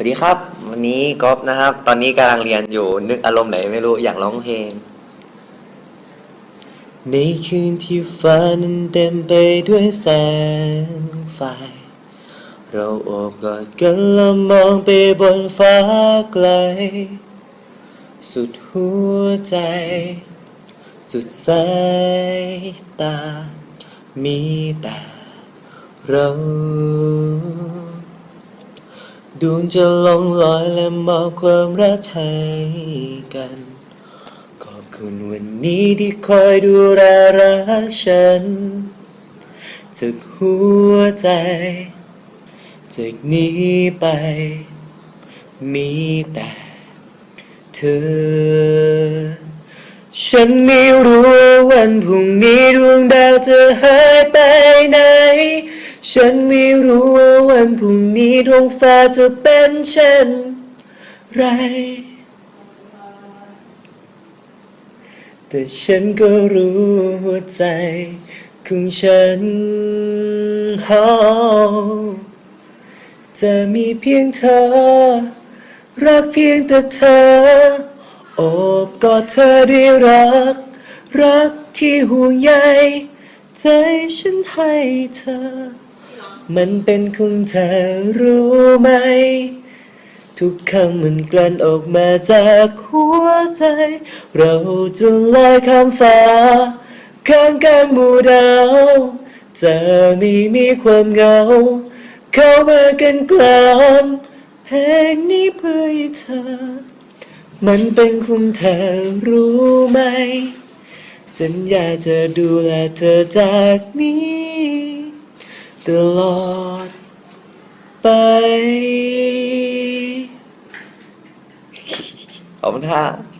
สวัสดีครับ วันนี้ก๊อฟนะครับ ตอนนี้กำลังเรียนอยู่นึกอารมณ์ไหนไม่รู้อยากร้องเพลง ในคืนที่ฟ้านั้นเต็มไปด้วยแสงไฟ เราโอบกอดกันแล้วมองไปบนฟ้าไกล สุดหัวใจ สุดสายตา มีแต่เรา ดวงจะลงลอยและมอบความรักให้กัน ขอบคุณวันนี้ที่คอยดูแลรักฉันจากหัวใจจากนี้ไป มีแต่เธอ ฉันไม่รู้วันพรุ่งนี้ดวงดาวจะหายไปไหน ฉันไม่รู้ว่าวันพรุ่งนี้ท้องฟ้าจะเป็นเช่นไร แต่ฉันก็รู้หัวใจของฉันฮอจะมีเพียงเธอ รักเพียงแต่เธอ โอบกอดเธอด้วยรัก รักที่ห่วงใยใจฉันให้เธอ มันเป็นของเธอรู้ไหม ทุกคำมันกลั่นออกมาจากหัวใจ เราจะลอยข้ามฟ้า ข้างกลางหมู่ดาวจะไม่มีความเหงา เข้ามากันกลางแห่งนี้เพื่อเธอ มันเป็นของเธอรู้ไหม สัญญาจะดูแลเธอจากนี้ ตลอดไป ขอบคุณครับ